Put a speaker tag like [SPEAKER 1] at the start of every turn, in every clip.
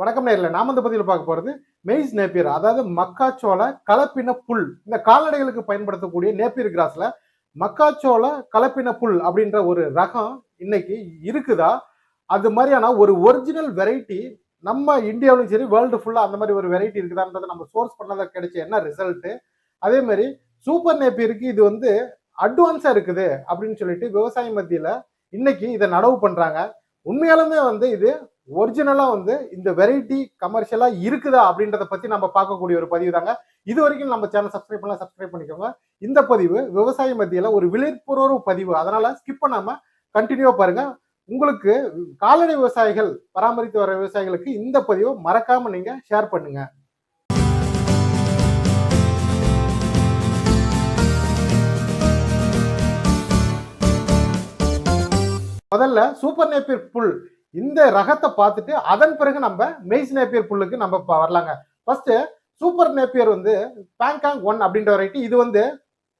[SPEAKER 1] வணக்கம் நேரில் நாம இந்த பதிவில் பார்க்க போகிறது மெய்ஸ் நேப்பியர் அதாவது மக்காச்சோள கலப்பின புல். இந்த கால்நடைகளுக்கு பயன்படுத்தக்கூடிய நேப்பியர் கிராஸில் மக்காச்சோள கலப்பின புல் அப்படின்ற ஒரு ரகம் இன்னைக்கு இருக்குதா? அது மாதிரியான ஒரு ஒரிஜினல் வெரைட்டி நம்ம இந்தியாவிலும் சரி வேர்ல்டு ஃபுல்லாக அந்த மாதிரி ஒரு வெரைட்டி இருக்குதான்றதை நம்ம சோர்ஸ் பண்ணதை கிடைச்ச என்ன ரிசல்ட்டு அதே மாதிரி சூப்பர் நேப்பியருக்கு இது வந்து அட்வான்ஸாக இருக்குது அப்படின்னு சொல்லிட்டு விவசாய மத்தியில் இன்னைக்கு இதை நடவு பண்ணுறாங்க உண்மையாலுமே வந்து இது ஒரிஜினலாக வந்து இந்த வெரைட்டி கமர்ஷியலாக இருக்குதா அப்படின்றத பற்றி நம்ம பார்க்கக்கூடிய ஒரு பதிவு தாங்க. இது வரைக்கும் நம்ம சேனல் சப்ஸ்கிரைப் பண்ணலாம் சப்ஸ்கிரைப் பண்ணிக்கோங்க. இந்த பதிவு விவசாய மத்தியில் ஒரு விழிப்புணர்வு பதிவு. அதனால் ஸ்கிப் பண்ணாமல் கண்டினியூவாக பாருங்கள் உங்களுக்கு கால்நடை விவசாயிகள் பராமரித்து வர விவசாயிகளுக்கு இந்த பதிவை மறக்காமல் நீங்கள் ஷேர் பண்ணுங்கள் முதல்ல சூப்பர் நேப்பியர் புல் இந்த ரகத்தை பார்த்துட்டு அதன் பிறகு நம்ம மெய்ஸ் நேப்பியர் புல்லுக்கு நம்ம வரலாங்க. ஃபர்ஸ்ட் சூப்பர் நேப்பியர் வந்து பேங்காங் ஒன் அப்படின்ற வெரைட்டி இது வந்து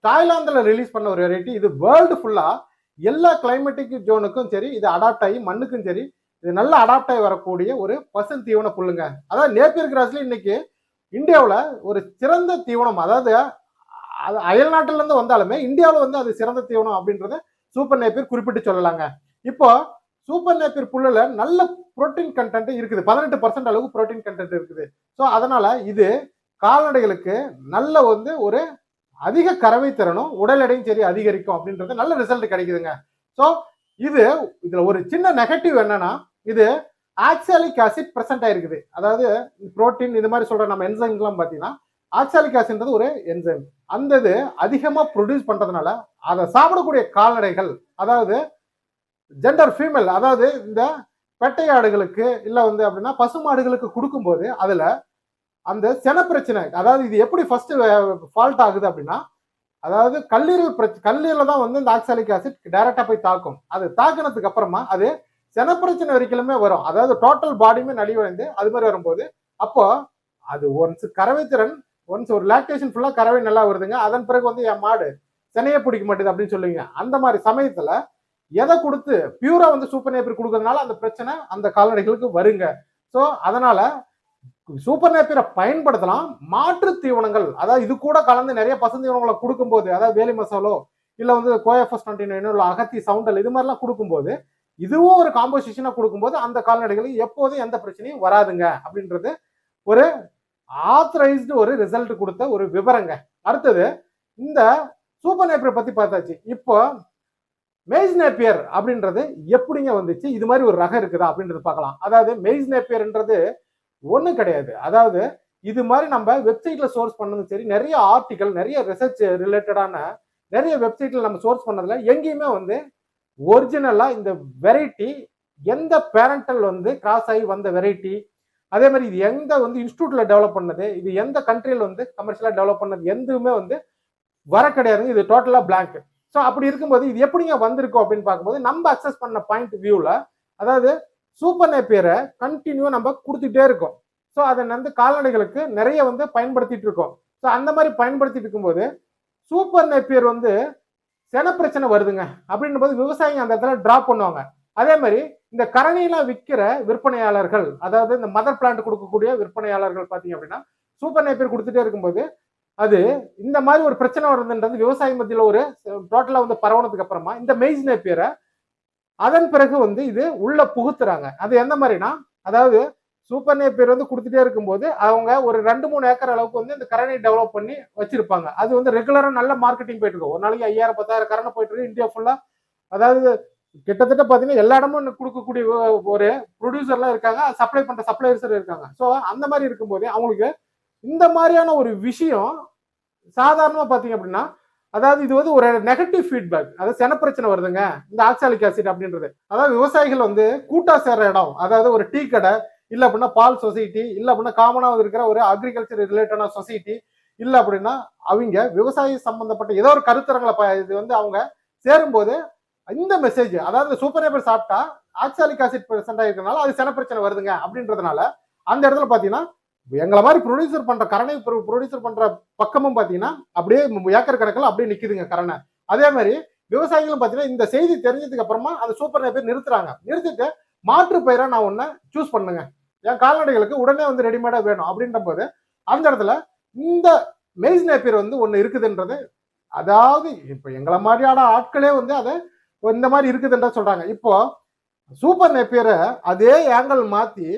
[SPEAKER 1] தாய்லாந்தில் ரிலீஸ் பண்ண ஒரு வெரைட்டி இது வேர்ல்டு ஃபுல்லாக எல்லா கிளைமேட்டிக் ஜோனுக்கும் சரி இது அடாப்ட் ஆகி மண்ணுக்கும் சரி இது நல்லா அடாப்ட் ஆகி வரக்கூடிய ஒரு பசும் தீவன புல்லுங்க. அதாவது நேப்பியர் கிராஸ்ல இன்னைக்கு இந்தியாவில் ஒரு சிறந்த தீவனம் அதாவது அது அயல் நாட்டிலேருந்து வந்தாலுமே இந்தியாவில் வந்து அது சிறந்த தீவனம் அப்படின்றத சூப்பர் நேப்பியர் குறிப்பிட்டு சொல்லலாங்க. இப்போ சூப்பர் நேப்பியர் புல்லில் நல்ல புரோட்டீன் கண்டென்ட் இருக்குது. பதினெட்டு பர்சன்ட் அளவுக்கு புரோட்டீன் கண்டென்ட் இருக்குது. ஸோ அதனால இது கால்நடைகளுக்கு நல்ல வந்து ஒரு அதிக கறவை திறனும் உடல் எடையும் சரி அதிகரிக்கும் அப்படின்றது நல்ல ரிசல்ட் கிடைக்குதுங்க. ஸோ இது இதுல ஒரு சின்ன நெகட்டிவ் என்னன்னா இது ஆக்சாலிக் ஆசிட் ப்ரெசென்ட் ஆயிருக்குது. அதாவது புரோட்டீன் இது மாதிரி சொல்ற நம்ம என்சைம்லாம் பார்த்தீங்கன்னா ஆக்சாலிக் ஆசிட்ன்றது ஒரு என்சைம் அந்த இது அதிகமாக ப்ரொடியூஸ் பண்ணுறதுனால அதை சாப்பிடக்கூடிய கால்நடைகள் அதாவது ஜெண்டர் ஃபீமேல் அதாவது இந்த பெட்டை ஆடுகளுக்கு வந்து அப்படின்னா பசுமாடுகளுக்கு கொடுக்கும்போது அதில் அந்த சென பிரச்சனை அதாவது இது எப்படி ஃபர்ஸ்ட் ஃபால்ட் ஆகுது அப்படின்னா அதாவது கல்லீரல் பிரச்சனை கல்லீரல தான் வந்து இந்த ஆக்சாலிக் ஆசிட் டைரக்டா போய் தாக்கும். அது தாக்குனதுக்கு அப்புறமா அது சென பிரச்சனை வரைக்கும் வரும். அதாவது டோட்டல் பாடியுமே நலிவடைந்து அது மாதிரி வரும்போது அப்போ அது ஒன்ஸ் கறவை திறன் ஒன்ஸ் ஒரு லாக்டேஷன் ஃபுல்லாக கறவை நல்லா வருதுங்க. அதன் பிறகு வந்து என் மாடு செனையே பிடிக்க மாட்டேது அப்படின்னு சொல்லுவீங்க. அந்த மாதிரி சமயத்தில் எதை கொடுத்து பியூரா வந்து சூப்பர் நேப்பியர் கொடுக்கறதுனால அந்த பிரச்சனை அந்த கால்நடைகளுக்கு வருங்க. ஸோ அதனால சூப்பர் நேப்பியரை பயன்படுத்தலாம். மாற்று தீவனங்கள் அதாவது இது கூட கலந்து நிறைய பசுந்தீவனங்களை கொடுக்கும்போது அதாவது வேலி மசாலோ இல்லை வந்து கோயஃபஸ் டுவெண்ட்டி இல்லை அகத்தி சவுண்டல் இது மாதிரிலாம் கொடுக்கும்போது இதுவும் ஒரு காம்போசிஷனாக கொடுக்கும்போது அந்த கால்நடைகளுக்கு எப்போதும் எந்த பிரச்சனையும் வராதுங்க. அப்படின்றது ஒரு ஆத்தரைஸ்டு ஒரு ரிசல்ட் கொடுத்த ஒரு விவரங்க. அடுத்தது இந்த சூப்பர் நேப்பரை பற்றி பார்த்தாச்சு. இப்போ மெய்ஸ் நேப்பியர் அப்படின்றது எப்படிங்க வந்துச்சு? இது மாதிரி ஒரு ரகம் இருக்குதா அப்படின்றது பார்க்கலாம். அதாவது மெய்ஸ் நேப்பியர்ன்றது ஒன்றும் கிடையாது. அதாவது இது மாதிரி நம்ம வெப்சைட்ல சோர்ஸ் பண்ணதும் சரி நிறைய ஆர்டிக்கல் நிறைய ரிசர்ச் ரிலேட்டடான நிறைய வெப்சைட்ல நம்ம சோர்ஸ் பண்ணதுல எங்கேயுமே வந்து ஒரிஜினலா இந்த வெரைட்டி எந்த பேரண்டல் வந்து கிராஸ் ஆகி வந்த வெரைட்டி அதே மாதிரி இது எந்த வந்து இன்ஸ்டியூட்ல டெவலப் பண்ணது இது எந்த கண்ட்ரியில் வந்து கமர்ஷியலாக டெவலப் பண்ணது எதுவுமே வந்து வர கிடையாதுங்க. இது டோட்டலாக பிளாங்க் ஸோ அப்படி இருக்கும்போது இது எப்படிங்க வந்திருக்கும் அப்படின்னு பார்க்கும்போது நம்ம அக்சஸ் பண்ண பாயிண்ட் வியூவில் அதாவது சூப்பர் நேப்பியரை கண்டினியூ நம்ம கொடுத்துட்டே இருக்கோம். ஸோ அதை வந்து கால்நடைகளுக்கு நிறைய வந்து பயன்படுத்திட்டு இருக்கோம். ஸோ அந்த மாதிரி பயன்படுத்திட்டு இருக்கும்போது சூப்பர் நேப்பியர் வந்து சென பிரச்சனை வருதுங்க. அப்படின்னும் போது விவசாயிங்க அந்த இடத்துல ட்ராப் பண்ணுவாங்க. அதே மாதிரி இந்த கரணியெல்லாம் விற்கிற விற்பனையாளர்கள் அதாவது இந்த மதர் பிளான்ட் கொடுக்கக்கூடிய விற்பனையாளர்கள் பார்த்தீங்க அப்படின்னா சூப்பர் நேப்பியர் கொடுத்துட்டே இருக்கும்போது அது இந்த மாதிரி ஒரு பிரச்சனை வருதுன்றது விவசாய மத்தியில் ஒரு டோட்டலாக வந்து பரவனதுக்கு அப்புறமா இந்த மெய்ஸ் நேப்பியரை அதன் பிறகு வந்து இது உள்ள புகுத்துறாங்க. அது எந்த மாதிரினா அதாவது சூப்பர் நேப்பியர் வந்து கொடுத்துட்டே இருக்கும்போது அவங்க ஒரு ரெண்டு மூணு ஏக்கர் அளவுக்கு வந்து இந்த கரணை டெவலப் பண்ணி வச்சிருப்பாங்க. அது வந்து ரெகுலராக நல்ல மார்க்கெட்டிங் போயிட்டு இருக்கும். ஒரு நாளைக்கு ஐயாயிரம் பத்தாயிரம் கரணை போயிட்டு இருக்கு. இந்தியா ஃபுல்லாக அதாவது கிட்டத்தட்ட பார்த்தீங்கன்னா எல்லா இடமும் இன்னும் கொடுக்கக்கூடிய ஒரு ப்ரொடியூசர்லாம் இருக்காங்க. சப்ளை பண்ணுற சப்ளையர்ஸ் இருக்காங்க. ஸோ அந்த மாதிரி இருக்கும்போது அவங்களுக்கு இந்த மாதிரியான ஒரு விஷயம் சாதாரணமா பாத்தீங்க அப்படின்னா அதாவது இது வந்து ஒரு நெகட்டிவ் ஃபீட்பேக் அதாவது சென பிரச்சனை வருதுங்க இந்த ஆக்சாலிக் ஆசிட் அப்படின்றது. அதாவது விவசாயிகள் வந்து கூட்டா சேர்ற இடம். அதாவது ஒரு டீ கடை இல்ல அப்படின்னா பால் சொசைட்டி இல்ல அப்படின்னா காமனாக இருக்கிற ஒரு அக்ரிகல்ச்சர் ரிலேட்டடான சொசைட்டி இல்ல அப்படின்னா அவங்க விவசாய சம்பந்தப்பட்ட ஏதோ ஒரு கருத்தரங்களை ப- இது வந்து அவங்க சேரும்போது இந்த மெசேஜ் அதாவது சூப்பர் நேப்பர் சாப்பிட்டா ஆக்சாலிக் ஆசிட் பிரசன்ட் ஆயிருக்கனால அது சென பிரச்சனை வருதுங்க அப்படின்றதுனால அந்த இடத்துல பாத்தீங்கன்னா எங்களை மாதிரி ப்ரொடியூசர் பண்ற கரணை ப்ரொடியூசர் பண்ற பக்கமும் பாத்தீங்கன்னா அப்படியே ஏக்கர் கணக்கில் அப்படியே நிக்குதுங்க கரணை. அதே மாதிரி விவசாயிகளும் பாத்தீங்கன்னா இந்த செய்தி தெரிஞ்சதுக்கு அப்புறமா அந்த சூப்பர் நேப்பியர் நிறுத்துறாங்க. நிறுத்திட்டு மாற்று பயிரா நான் ஒன்னு சூஸ் பண்ணுங்க. என் கால்நடைகளுக்கு உடனே வந்து ரெடிமேடா வேணும் அப்படின்ற போது அந்த இடத்துல இந்த மெய்ஸ் நேப்பியர் வந்து ஒன்று இருக்குதுன்றது அதாவது இப்போ எங்களை மாதிரியான ஆட்களே வந்து அதை இந்த மாதிரி இருக்குதுன்ற சொல்றாங்க. இப்போ சூப்பர் நேப்பியரை அதே ஆங்கிள் மாற்றி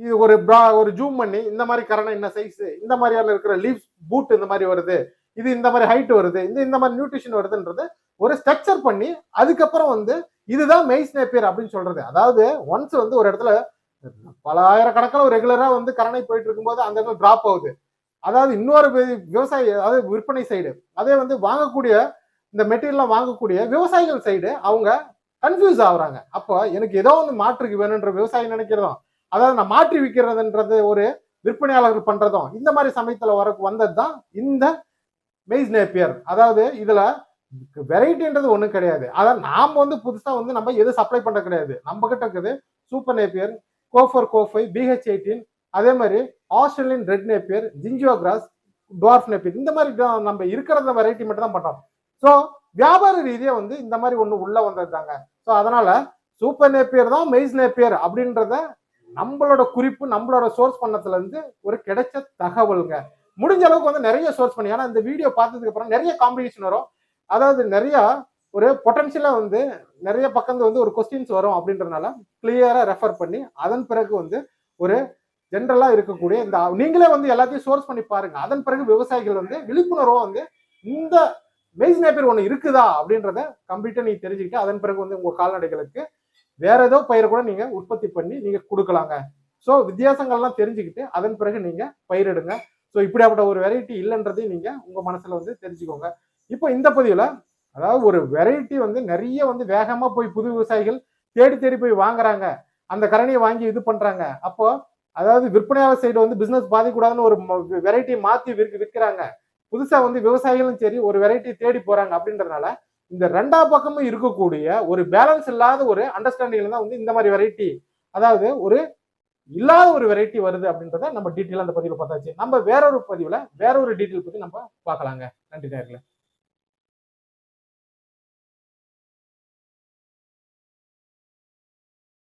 [SPEAKER 1] இது ஒரு ப்ரா ஒரு ஜூம் பண்ணி இந்த மாதிரி கரணம் என்ன சைஸ் இந்த மாதிரியான இருக்கிற லீவ்ஸ் பூட் இந்த மாதிரி வருது. இது இந்த மாதிரி ஹைட் வருது. இந்த இந்த மாதிரி நியூட்ரிஷன் வருதுன்றது ஒரு ஸ்ட்ரக்சர் பண்ணி அதுக்கப்புறம் வந்து இதுதான் மெய்ஸ் நேப்பியர் அப்படின்னு சொல்றது. அதாவது ஒன்ஸ் வந்து ஒரு இடத்துல பல ஆயிரக்கணக்கில் ரெகுலரா வந்து கரணை போயிட்டு இருக்கும்போது அந்த இடத்துல டிராப் ஆகுது. அதாவது இன்னொரு விவசாயி அதாவது விற்பனை சைடு அதே வந்து வாங்கக்கூடிய இந்த மெட்டீரியல்லாம் வாங்கக்கூடிய விவசாயிகள் சைடு அவங்க கன்ஃபியூஸ் ஆகுறாங்க. அப்போ எனக்கு ஏதோ ஒன்று மாற்றுக்கு வேணுன்ற விவசாயி நினைக்கிறதும் அதாவது நான் மாற்றி விற்கிறதுன்றது ஒரு விற்பனையாளர்கள் பண்றதும் இந்த மாதிரி சமயத்துல வர வந்தது தான் இந்த மெய்ஸ் நேப்பியர். அதாவது இதுல வெரைட்டின்றது ஒண்ணும் கிடையாது. அதாவது நாம் வந்து புதுசா வந்து நம்ம எது சப்ளை பண்ண கிடையாது. நம்ம கிட்ட இருக்குது சூப்பர் நேப்பியர் கோஃபர் கோஃபை பிஹெச் எயிட்டீன் அதே மாதிரி ஆஸ்திரேலியன் ரெட் நேப்பியர் ஜிஞ்சியோ கிராஸ் டுவார்ஃப் நேப்பியர். இந்த மாதிரி நம்ம இருக்கிற வெரைட்டி மட்டும் தான் பண்றோம். ஸோ வியாபார ரீதியா வந்து இந்த மாதிரி ஒண்ணு உள்ள வந்ததுதாங்க. ஸோ அதனால சூப்பர் நேப்பியர் தான் மெய்ஸ் நேப்பியர் அப்படின்றத நம்மளோட குறிப்பு நம்மளோட சோர்ஸ் பண்ணதுல இருந்து ஒரு கிடைச்ச தகவலுங்க. முடிஞ்ச அளவுக்கு வந்து நிறைய சோர்ஸ் பண்ணி ஏன்னா இந்த வீடியோ பார்த்ததுக்கு அப்புறம் நிறைய காம்படிஷன் வரும். அதாவது நிறைய ஒரு பொட்டன்ஷியலா வந்து நிறைய பக்கத்துல வந்து ஒரு கொஸ்டின்ஸ் வரும் அப்படின்றதுனால கிளியரா ரெஃபர் பண்ணி அதன் பிறகு வந்து ஒரு ஜென்ரலா இருக்கக்கூடிய இந்த நீங்களே வந்து எல்லாத்தையும் சோர்ஸ் பண்ணி பாருங்க. அதன் பிறகு விவசாயிகள் வந்து விழிப்புணர்வா வந்து இந்த மெய்ஸ் நேப்பர் ஒன்று இருக்குதா அப்படின்றத கம்ப்ளீட்டா நீங்கள் தெரிஞ்சுக்கிட்டு அதன் பிறகு வந்து உங்க கால்நடைகளுக்கு வேற ஏதோ பயிர் கூட நீங்க உற்பத்தி பண்ணி நீங்க கொடுக்கலாங்க. ஸோ வித்தியாசங்கள்லாம் தெரிஞ்சுக்கிட்டு அதன் பிறகு நீங்க பயிரிடுங்க. ஸோ இப்படியாப்பட்ட ஒரு வெரைட்டி இல்லைன்றதையும் நீங்க உங்க மனசுல வந்து தெரிஞ்சுக்கோங்க. இப்போ இந்த பதிவில் அதாவது ஒரு வெரைட்டி வந்து நிறைய வந்து வேகமா போய் புது விவசாயிகள் தேடி தேடி போய் வாங்குறாங்க. அந்த கரணியை வாங்கி இது பண்றாங்க. அப்போ அதாவது விற்பனையாளர் சைடு வந்து பிசினஸ் பாதிக்கூடாதுன்னு ஒரு வெரைட்டி மாத்தி விற்க விற்கிறாங்க. புதுசா வந்து விவசாயிகளும் சரி ஒரு வெரைட்டி தேடி போறாங்க அப்படின்றதுனால இந்த ரெண்டா பக்கமும் இருக்கக்கூடிய ஒரு பேலன்ஸ் இல்லாத ஒரு அண்டர்ஸ்டாண்டிங்ல தான் வந்து இந்த மாதிரி வெரைட்டி அதாவது ஒரு இல்லாத ஒரு வெரைட்டி வருது அப்படின்றத நம்ம டீட்டெயில் அந்த பதிவில் பார்த்தாச்சு. நம்ம வேற ஒரு பதிவில் வேற ஒரு டீட்டெயில் பத்தி நம்ம பார்க்கலாங்க. நன்றி நேர்களே